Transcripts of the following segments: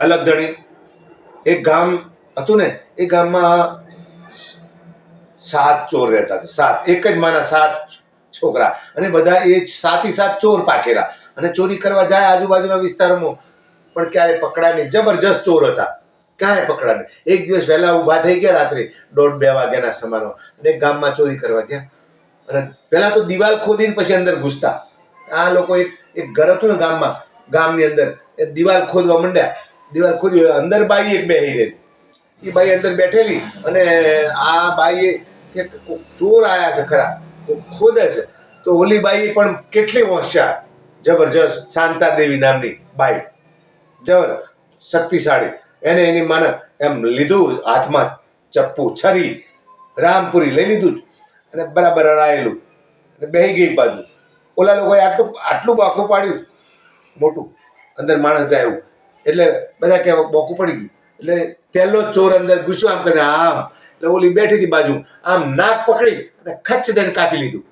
અલગ ધણી. એક ગામ હતું ને, એ ગામમાં સાત ચોર રહેતા હતા, સાત. એક જ માના સાત છોકરા. અને બધા એ સાતી સાત ચોર પાકેલા અને ચોરી કરવા જાય આજુબાજુના વિસ્તારમાં, પણ ક્યારે પકડાય નહીં. જબરજસ્ત ચોર હતા. ક્યાંય પકડાય નહીં. એક દિવસ વહેલા ઊભા થઈ ગયા રાત્રે, દોઢ બે વાગ્યાના સમારમાં અને ગામમાં ચોરી કરવા ગયા. અને પહેલા તો દિવાલ ખોદીને પછી અંદર ઘૂસતા. આ લોકો એક એક ઘર હતું ને ગામમાં, ગામની અંદર. એ દિવાલ ખોદવા માંડ્યા. દિવાલ ખોદી અંદર બાઈ એક બેહી રહી. એ બાઈ અંદર બેઠેલી અને આ બાઈએ કે ચોર આયા છે ખરા ખોદે છે. તો ઓલી બાઈ પણ કેટલી હોશિયાર, જબરજસ્ત શાંતા દેવી નામની બાઈ. જબર, શક્તિશાળી. એને એની માને એમ લીધું હાથમાં ચપ્પુ છરી, રામપુરી લઈ લીધું અને બરાબર અડાયેલું અને બેહી ગઈ બાજુ. ઓલા લોકોએ આટલું આટલું બાખું પાડ્યું. મોટું. અંદર માણસ જાય એવું. એટલે બધા કે બોકું પડી ગયું. એટલે પહેલો ચોર અંદર ઘૂસ્યો, આમ કરીને આમ. એટલે ઓલી બેઠી હતી બાજુ. આમ નાક પકડી અને ખચ્ચ દઈને કાપી લીધું.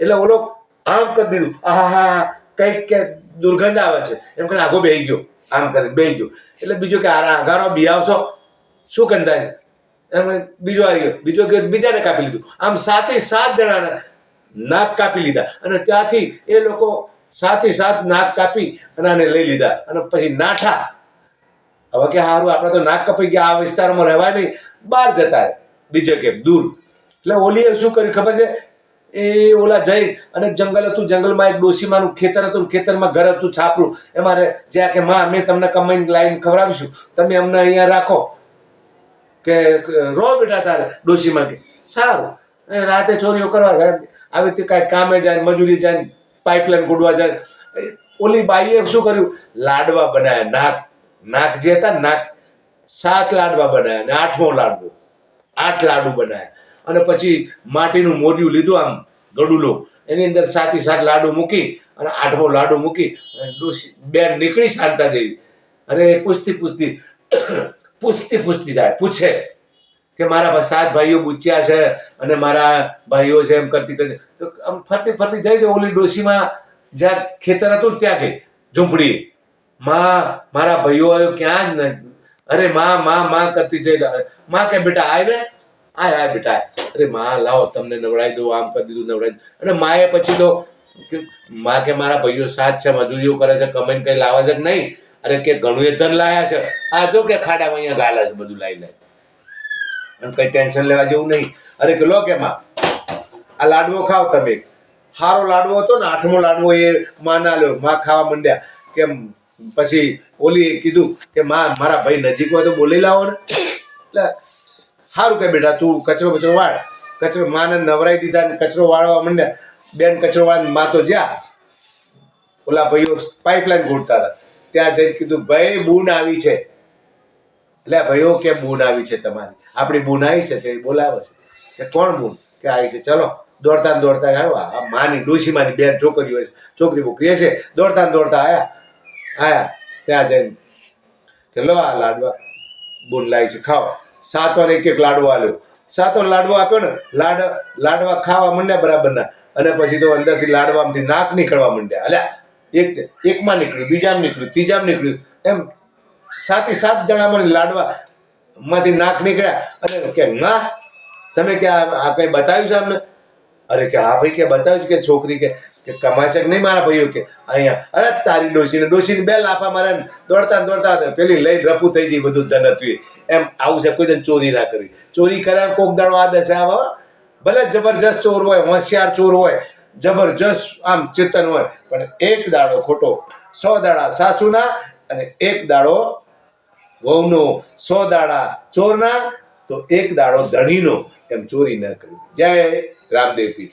એટલે ઓલો આમ કરી દીધું. આહા હા કંઈક કે દુર્ગંધ આવે છે. એમ કરીને આગો બેહી ગયો. આમ કરીને બેહી ગયો. એટલે બીજો કે આરા આઘારો બિયાવશો શું ગંધાય છે એમ બીજો આવી ગયો. બીજો કે, બીજાને કાપી લીધું. આમ સાતે સાત જણાના નાક કાપી લીધા. અને ત્યાંથી એ લોકો સાતે સાત નાક કાપી અને આને લઈ લીધા. અને પછી નાઠા. હવે કે સારું આપણે તો નાક કપાઈ ગયા, આ વિસ્તારમાં રહેવાય નહીં. બહાર જતા રહે. બીજે કે દૂર. એટલે ઓલીએ શું કર્યું ખબર છે? એ ઓલા જઈ અને જંગલ હતું, જંગલમાં એક ડોશીમાનું ખેતર હતું ખેતરમાં ઘર હતું, છાપરું. એમાં જ્યાં કે માં, અમે તમને કમાઈને લાઈન ખવડાવીશું. તમે અમને અહીંયા રાખો. કે રો બેટા તારે. ડોશીમાં કે, સારું. રાતે ચોરીઓ કરવા આવી રીતે કાંઈ કામે જાય મજૂરી જાય પાઇપલાઇન ગુડવા જાય. ઓલી બાઈએ શું કર્યું? લાડવા બનાવ્યા નાક નાક જે હતા નાક, સાત લાડવા બનાવ્યા અને આઠમો લાડવો. આઠ લાડુ બનાવ્યા અને પછી માટીનું મોરિયું લીધું આમ ગડુલો. એની અંદર સાતી સાત લાડુ મૂકી અને આઠમો લાડુ મૂકી બેન નીકળી શાંતા દેવી અને પૂછતી પૂછતી પૂછતી પૂછતી જાય પૂછે. કે મારા સાત ભાઈઓ બુચ્યા છે અને મારા ભાઈઓ છે એમ કરતી કરતી. તો આમ ફરતી ફરતી જઈ તો ઓલી ડોશીમાં. જ્યાં ખેતર હતું ત્યાં ગઈ. ઝૂંપડી. માં, મારા ભાઈઓ આવ્યો ક્યાં જ નથી અરે માં માં માં કરતી જઈ માં કે બેટા આય ને? આય બેટા અરે માં, લાવો, તમને નવડાવી દઉં, આમ કરી દીધું નવડાવી. અને માએ પછી તો માં કે મારા ભાઈઓ સાત છે, મજૂરીઓ કરે છે, કમેન્ટ કઈ લાવે છે કે નહીં? અરે કે ઘણું એ ધન લાયા છે. આ જો કે ખાડામાં અહીંયા ગાલા છે બધું લાવી લાઈ અને કઈ ટેન્શન લેવા જેવું નહીં. અરે કે લો કે માં, આ લાડવો ખાવ તમે. સારો લાડવો હતો ને, આઠમો લાડવો એ માં ના લ્યો, માં ખાવા માંડ્યા. કેમ? પછી ઓલી કીધું કે માં, મારા ભાઈ નજીક હોય તો બોલી લાવો ને. એટલે સારું કે બેટા, તું કચરો બચરો વાળ. કચરો માને નવરાઈ દીધા ને કચરો વાળવા માંડ્યા. બેન કચરો વાળમાં તો જ્યાં. ઓલા ભાઈઓ પાઇપલાઇન ગોળતા હતા. ત્યાં જઈને કીધું, ભાઈ, બૂન આવી છે. એટલે ભાઈઓ કે બૂન આવી છે તમારી? આપણી બૂન આવી છે તે બોલાવે છે. કે કોણ બૂન? કે આવી છે. ચલો, દોડતા દોડતા આવ્યા આ માની, ડોશીમાની બેન છોકરીઓ છે. છોકરી બોકરી હશે દોડતા દોડતા આયા. આવ્યા ત્યાં જઈને કે લો આ લાડવા, બૂન લાવી છે, ખાઓ. સાતોને એક એક લાડવો આલ્યો. સાતો લાડવો આપ્યો ને, લાડ લાડવા ખાવા માંડ્યા બરાબરના. અને પછી તો અંદરથી લાડવામાંથી નાક નીકળવા માંડ્યા. અલ્યા, એક એકમાં નીકળ્યું, બીજામાં નીકળ્યું, ત્રીજામાં નીકળ્યું. એમ સાતે સાત જણામાં લાડવા માંથી નાક નીકળ્યા. અને કે ના, તમે કે આ આ કંઈ બતાવ્યું છે અમને? અરે કે હા ભાઈ કે બતાવ્યું કે છોકરી કે કે કમાશે કે નહીં મારા ભાઈઓ કે? અહીંયા, અરે તારી ડોશીને ડોશીને બે લાફા મારે દોડતા દોડતા પેલી લઈ રફુ થઈ જઈ બધું ધન હતું એમ આવું છે, કોઈ ચોરી ના કરી. ચોરી કર્યા કોક દાડો આ દશે આવા ભલે જબરજસ્ત ચોર હોય, હોશિયાર ચોર હોય, જબરજસ્ત આમ ચેતન હોય, પણ એક દાડો ખોટો સો દાડા સાસુના અને એક દાડો વહુનો સો દાડા ચોરના, તો એક દાડો ધણીનો, એમ ચોરી ન કરવી જય રામદેવ પીર.